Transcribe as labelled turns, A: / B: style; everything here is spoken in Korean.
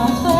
A: 아,